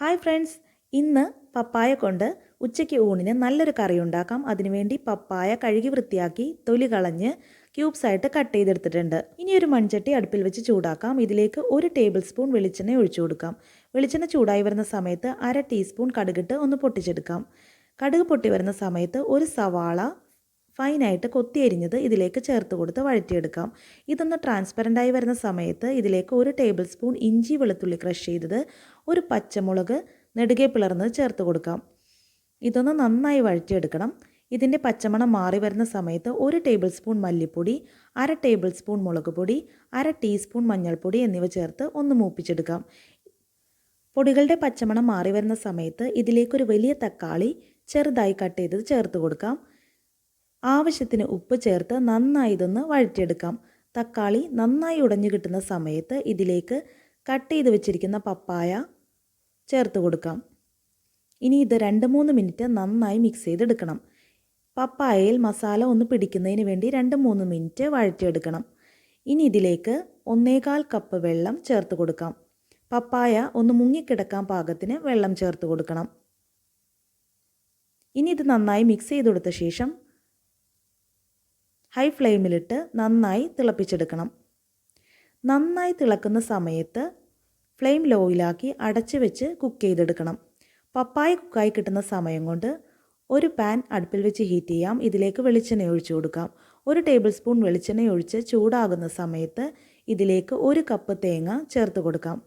Hi friends. ഇന്ന് പപ്പായ കൊണ്ട് ഉച്ചയ്ക്ക് ഊണിന് നല്ലൊരു കറി ഉണ്ടാക്കാം. അതിനുവേണ്ടി പപ്പായ കഴുകി വൃത്തിയാക്കി തൊലി കളഞ്ഞ് ക്യൂബ്സ് ആയിട്ട് കട്ട് ചെയ്തെടുത്തിട്ടുണ്ട്. ഇനി ഒരു മൺചട്ടി അടുപ്പിൽ വെച്ച് ചൂടാക്കാം. ഇതിലേക്ക് ഒരു ടേബിൾ സ്പൂൺ വെളിച്ചെണ്ണ ഒഴിച്ചു കൊടുക്കാം. വെളിച്ചെണ്ണ ചൂടായി വരുന്ന സമയത്ത് അര ടീസ്പൂൺ കടുകിട്ട് ഒന്ന് പൊട്ടിച്ചെടുക്കാം. കടുക് പൊട്ടി വരുന്ന സമയത്ത് ഒരു സവാള ഫൈനായിട്ട് കൊത്തിയരിഞ്ഞത് ഇതിലേക്ക് ചേർത്ത് കൊടുത്ത് വഴറ്റിയെടുക്കാം. ഇതൊന്ന് ട്രാൻസ്പെറന്റായി വരുന്ന സമയത്ത് ഇതിലേക്ക് ഒരു ടേബിൾ സ്പൂൺ ഇഞ്ചി വെളുത്തുള്ളി ക്രഷ് ചെയ്തത് ഒരു പച്ചമുളക് നെടുകെ പിളർന്നത് ചേർത്ത് കൊടുക്കാം. ഇതൊന്ന് നന്നായി വഴറ്റിയെടുക്കണം. ഇതിന്റെ പച്ചമണം മാറി വരുന്ന സമയത്ത് ഒരു ടേബിൾ സ്പൂൺ മല്ലിപ്പൊടി അര ടേബിൾ സ്പൂൺ മുളക് പൊടി അര ടീസ്പൂൺ മഞ്ഞൾപ്പൊടി എന്നിവ ചേർത്ത് ഒന്ന് മൂപ്പിച്ചെടുക്കാം. പൊടികളുടെ പച്ചമണം മാറി വരുന്ന സമയത്ത് ഇതിലേക്കൊരു വലിയ തക്കാളി ചെറുതായി കട്ട് ചെയ്തത് ചേർത്ത് കൊടുക്കാം. ആവശ്യത്തിന് ഉപ്പ് ചേർത്ത് നന്നായി ഇതൊന്ന് വഴറ്റിയെടുക്കാം. തക്കാളി നന്നായി ഉടഞ്ഞു കിട്ടുന്ന സമയത്ത് ഇതിലേക്ക് കട്ട് ചെയ്ത് വെച്ചിരിക്കുന്ന പപ്പായ ചേർത്ത് കൊടുക്കാം. ഇനി ഇത് രണ്ട് മൂന്ന് മിനിറ്റ് നന്നായി മിക്സ് ചെയ്തെടുക്കണം. പപ്പായയിൽ മസാല ഒന്ന് പിടിക്കുന്നതിന് വേണ്ടി രണ്ട് മൂന്ന് മിനിറ്റ് വഴറ്റിയെടുക്കണം. ഇനി ഇതിലേക്ക് ഒന്നേകാൽ കപ്പ് വെള്ളം ചേർത്ത് കൊടുക്കാം. പപ്പായ ഒന്ന് മുങ്ങിക്കിടക്കാൻ പാകത്തിന് വെള്ളം ചേർത്ത് കൊടുക്കണം. ഇനി ഇത് നന്നായി മിക്സ് ചെയ്ത് ശേഷം ഹൈ ഫ്ലെയിമിലിട്ട് നന്നായി തിളപ്പിച്ചെടുക്കണം. നന്നായി തിളക്കുന്ന സമയത്ത് ഫ്ലെയിം ലോയിലാക്കി അടച്ച് വെച്ച് കുക്ക് ചെയ്തെടുക്കണം. പപ്പായ കുക്കായി കിട്ടുന്ന സമയം കൊണ്ട് ഒരു പാൻ അടുപ്പിൽ വെച്ച് ഹീറ്റ് ചെയ്യാം. ഇതിലേക്ക് വെളിച്ചെണ്ണ ഒഴിച്ചു കൊടുക്കാം. ഒരു ടേബിൾ സ്പൂൺ വെളിച്ചെണ്ണ ഒഴിച്ച് ചൂടാകുന്ന സമയത്ത് ഇതിലേക്ക് ഒരു കപ്പ് തേങ്ങ ചേർത്ത് കൊടുക്കാം.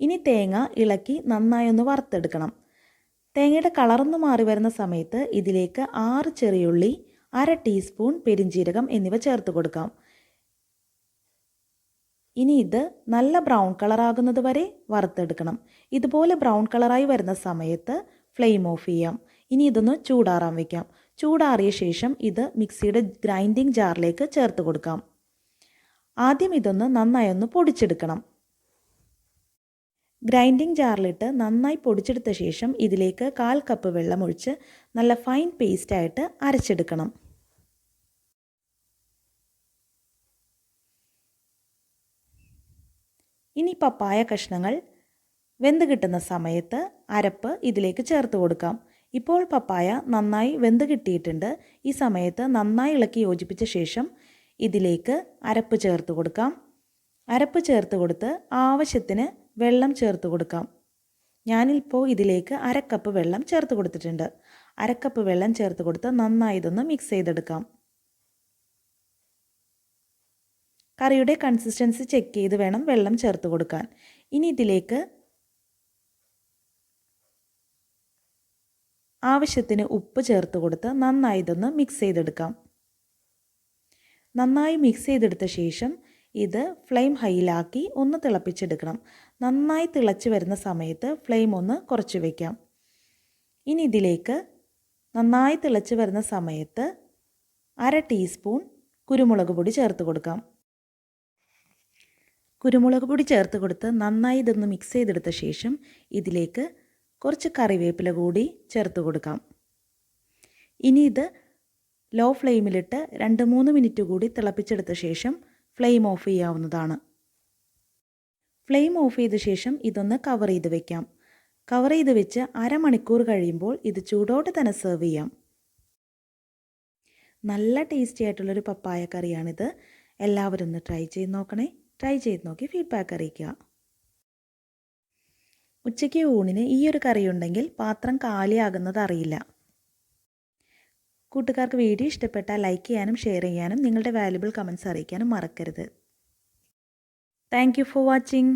ഇനി തേങ്ങ ഇളക്കി നന്നായി ഒന്ന് വറുത്തെടുക്കണം. തേങ്ങയുടെ കളർന്ന് മാറി വരുന്ന സമയത്ത് ഇതിലേക്ക് ആറ് ചെറിയുള്ളി അര ടീസ്പൂൺ പെരിഞ്ചീരകം എന്നിവ ചേർത്ത് കൊടുക്കാം. ഇനി ഇത് നല്ല ബ്രൗൺ കളറാകുന്നത് വരെ വറുത്തെടുക്കണം. ഇതുപോലെ ബ്രൗൺ കളറായി വരുന്ന സമയത്ത് ഫ്ലെയിം ഓഫ് ചെയ്യാം. ഇനി ഇതൊന്ന് ചൂടാറാൻ വയ്ക്കാം ചൂടാറിയ ശേഷം ഇത് മിക്സിയുടെ ഗ്രൈൻഡിങ് ജാറിലേക്ക് ചേർത്ത് കൊടുക്കാം. ആദ്യം ഇതൊന്ന് നന്നായി ഒന്ന് പൊടിച്ചെടുക്കണം. ഗ്രൈൻഡിങ് ജാറിലിട്ട് നന്നായി പൊടിച്ചെടുത്ത ശേഷം ഇതിലേക്ക് കാൽ കപ്പ് വെള്ളമൊഴിച്ച് നല്ല ഫൈൻ പേസ്റ്റായിട്ട് അരച്ചെടുക്കണം. ഇനി പപ്പായ കഷ്ണങ്ങൾ വെന്ത് കിട്ടുന്ന സമയത്ത് അരപ്പ് ഇതിലേക്ക് ചേർത്ത് കൊടുക്കാം. ഇപ്പോൾ പപ്പായ നന്നായി വെന്ത് കിട്ടിയിട്ടുണ്ട്. ഈ സമയത്ത് നന്നായി ഇളക്കി യോജിപ്പിച്ച ശേഷം ഇതിലേക്ക് അരപ്പ് ചേർത്ത് കൊടുക്കാം. അരപ്പ് ചേർത്ത് കൊടുത്ത് ആവശ്യത്തിന് വെള്ളം ചേർത്ത് കൊടുക്കാം. ഞാനിപ്പോൾ ഇതിലേക്ക് അരക്കപ്പ് വെള്ളം ചേർത്ത് കൊടുത്തിട്ടുണ്ട്. അരക്കപ്പ് വെള്ളം ചേർത്ത് കൊടുത്ത് നന്നായി ഇതൊന്ന് മിക്സ് ചെയ്തെടുക്കാം. കറിയുടെ കൺസിസ്റ്റൻസി ചെക്ക് ചെയ്ത് വേണം വെള്ളം ചേർത്ത് കൊടുക്കാൻ. ഇനി ഇതിലേക്ക് ആവശ്യത്തിന് ഉപ്പ് ചേർത്ത് കൊടുത്ത് നന്നായി ഇതൊന്ന് മിക്സ് ചെയ്തെടുക്കാം. നന്നായി മിക്സ് ചെയ്തെടുത്ത ശേഷം ഇത് ഫ്ലെയിം ഹൈയിലാക്കി ഒന്ന് തിളപ്പിച്ചെടുക്കണം. നന്നായി തിളച്ച് വരുന്ന സമയത്ത് ഫ്ലെയിം ഒന്ന് കുറച്ച് വയ്ക്കാം ഇനി ഇതിലേക്ക് നന്നായി തിളച്ച് വരുന്ന സമയത്ത് അര ടീസ്പൂൺ കുരുമുളക് പൊടി ചേർത്ത് കൊടുക്കാം. കുരുമുളക് പൊടി ചേർത്ത് കൊടുത്ത് നന്നായി ഇതൊന്ന് മിക്സ് ചെയ്തെടുത്ത ശേഷം ഇതിലേക്ക് കുറച്ച് കറിവേപ്പില കൂടി ചേർത്ത് കൊടുക്കാം. ഇനി ഇത് ലോ ഫ്ലെയിമിലിട്ട് രണ്ട് മൂന്ന് മിനിറ്റ് കൂടി തിളപ്പിച്ചെടുത്ത ശേഷം ഫ്ലെയിം ഓഫ് ചെയ്യാവുന്നതാണ്. ഫ്ലെയിം ഓഫ് ചെയ്ത ശേഷം ഇതൊന്ന് കവർ ചെയ്ത് വെക്കാം. കവർ ചെയ്ത് വെച്ച് അരമണിക്കൂർ കഴിയുമ്പോൾ ഇത് ചൂടോടെ തന്നെ സെർവ് ചെയ്യാം. നല്ല ടേസ്റ്റി ആയിട്ടുള്ളൊരു പപ്പായ കറിയാണിത്. എല്ലാവരും ഒന്ന് ട്രൈ ചെയ്ത് നോക്കണേ. ട്രൈ ചെയ്ത് നോക്കി ഫീഡ്ബാക്ക് അറിയിക്കുക. ഉച്ചയ്ക്ക് ഊണിന് ഈ ഒരു കറി ഉണ്ടെങ്കിൽ പാത്രം കാലിയാകുന്നത് അറിയില്ല. കൂട്ടുകാർക്ക് വീഡിയോ ഇഷ്ടപ്പെട്ടാൽ ലൈക്ക് ചെയ്യാനും ഷെയർ ചെയ്യാനും നിങ്ങളുടെ വാല്യുബിൾ കമൻസ് അറിയിക്കാനും മറക്കരുത്. Thank for watching